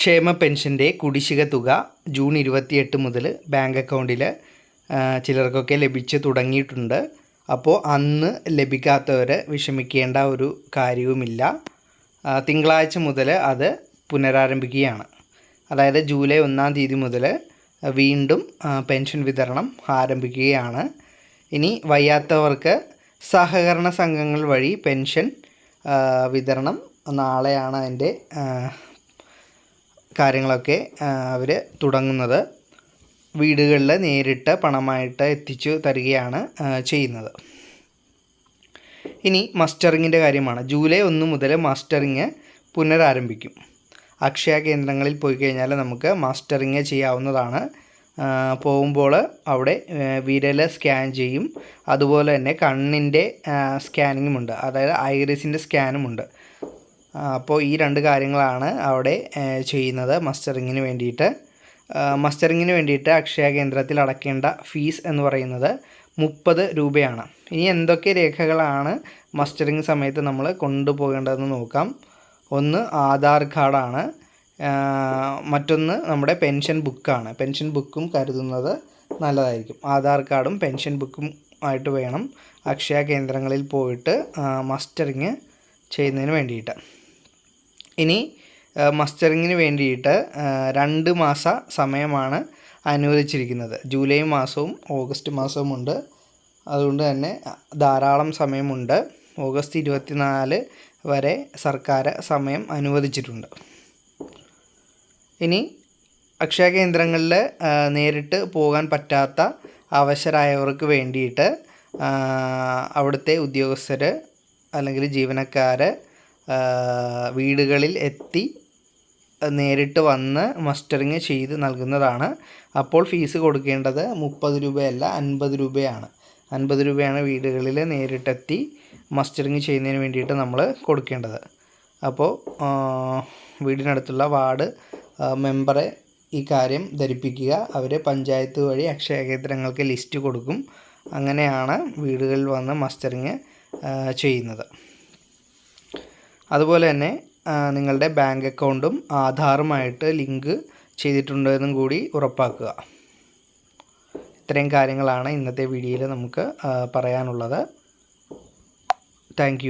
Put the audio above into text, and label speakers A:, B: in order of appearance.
A: ക്ഷേമ പെൻഷന്റെ കുടിശ്ശിക തുക ജൂൺ ഇരുപത്തിയെട്ട് മുതൽ ബാങ്ക് അക്കൗണ്ടിൽ ചിലർക്കൊക്കെ ലഭിച്ച് തുടങ്ങിയിട്ടുണ്ട്. അപ്പോൾ അന്ന് ലഭിക്കാത്തവർ വിഷമിക്കേണ്ട ഒരു കാര്യവുമില്ല. തിങ്കളാഴ്ച മുതൽ അത് പുനരാരംഭിക്കുകയാണ്. അതായത് ജൂലൈ ഒന്നാം തീയതി മുതൽ വീണ്ടും പെൻഷൻ വിതരണം ആരംഭിക്കുകയാണ്. ഇനി വയ്യാത്തവർക്ക് സഹകരണ സംഘങ്ങൾ വഴി പെൻഷൻ വിതരണം നാളെയാണ് അതിന്റെ കാര്യങ്ങളൊക്കെ അവർ തുടങ്ങുന്നത്. വീടുകളിൽ നേരിട്ട് പണമായിട്ട് എത്തിച്ചു തരികയാണ് ചെയ്യുന്നത്. ഇനി മസ്റ്ററിങ്ങിന്റെ കാര്യമാണ്. ജൂലൈ ഒന്ന് മുതൽ മസ്റ്ററിങ് പുനരാരംഭിക്കും. അക്ഷയ കേന്ദ്രങ്ങളിൽ പോയി കഴിഞ്ഞാൽ നമുക്ക് മസ്റ്ററിങ് ചെയ്യാവുന്നതാണ്. പോകുമ്പോൾ അവിടെ വിരൽ സ്കാൻ ചെയ്യും. അതുപോലെ തന്നെ കണ്ണിന്റെ സ്കാനിങ്ങും ഉണ്ട് അതായത് ഐറിസിന്റെ സ്കാനും ഉണ്ട് ആ, അപ്പോൾ ഈ രണ്ട് കാര്യങ്ങളാണ് അവിടെ ചെയ്യുന്നത് മസ്റ്ററിങ്ങിന് വേണ്ടിയിട്ട്. മസ്റ്ററിങ്ങിന് വേണ്ടിയിട്ട് അക്ഷയ കേന്ദ്രത്തിൽ അടയ്ക്കേണ്ട ഫീസ് എന്ന് പറയുന്നത് മുപ്പത് രൂപയാണ്. ഇനി എന്തൊക്കെ രേഖകളാണ് മസ്റ്ററിങ് സമയത്ത് നമ്മൾ കൊണ്ടുപോകേണ്ടതെന്ന് നോക്കാം. ഒന്ന് ആധാർ കാർഡാണ്. മറ്റൊന്ന് നമ്മുടെ പെൻഷൻ ബുക്കാണ്. പെൻഷൻ ബുക്കും കരുതുന്നത് നല്ലതായിരിക്കും. ആധാർ കാർഡും പെൻഷൻ ബുക്കും ആയിട്ട് വേണം അക്ഷയ കേന്ദ്രങ്ങളിൽ പോയിട്ട് മസ്റ്ററിങ് ചെയ്യുന്നതിന് വേണ്ടിയിട്ട്. ഇനി മസ്റ്ററിങ്ങിന് വേണ്ടിയിട്ട് രണ്ട് മാസ സമയമാണ് അനുവദിച്ചിരിക്കുന്നത്. ജൂലൈ മാസവും ഓഗസ്റ്റ് മാസവും ഉണ്ട്. അതുകൊണ്ട് തന്നെ ധാരാളം സമയമുണ്ട്. ഓഗസ്റ്റ് ഇരുപത്തിനാല് വരെ സർക്കാർ സമയം അനുവദിച്ചിട്ടുണ്ട്. ഇനി അക്ഷയ കേന്ദ്രങ്ങളിൽ നേരിട്ട് പോകാൻ പറ്റാത്ത അവശരായവർക്ക് വേണ്ടിയിട്ട് അവിടുത്തെ ഉദ്യോഗസ്ഥർ അല്ലെങ്കിൽ ജീവനക്കാർ വീടുകളിൽ എത്തി നേരിട്ട് വന്ന് മസ്റ്ററിങ് ചെയ്ത് നൽകുന്നതാണ്. അപ്പോൾ ഫീസ് കൊടുക്കേണ്ടത് മുപ്പത് രൂപയല്ല അൻപത് രൂപയാണ്. അൻപത് രൂപയാണ് വീടുകളിൽ നേരിട്ടെത്തി മസ്റ്ററിങ് ചെയ്യുന്നതിന് വേണ്ടിയിട്ട് നമ്മൾ കൊടുക്കേണ്ടത്. അപ്പോൾ വീടിനടുത്തുള്ള വാർഡ് മെമ്പറെ ഈ കാര്യം ധരിപ്പിക്കുക. അവർ പഞ്ചായത്ത് വഴി അക്ഷയ കേന്ദ്രങ്ങൾക്ക് ലിസ്റ്റ് കൊടുക്കും. അങ്ങനെയാണ് വീടുകളിൽ വന്ന് മസ്റ്ററിങ് ചെയ്യുന്നത്. അതുപോലെ തന്നെ നിങ്ങളുടെ ബാങ്ക് അക്കൗണ്ടും ആധാറുമായിട്ട് ലിങ്ക് ചെയ്തിട്ടുണ്ടോ എന്നും കൂടി ഉറപ്പാക്കുക. ഇത്രയും കാര്യങ്ങളാണ് ഇന്നത്തെ വീഡിയോയിൽ നമുക്ക് പറയാനുള്ളത്. താങ്ക്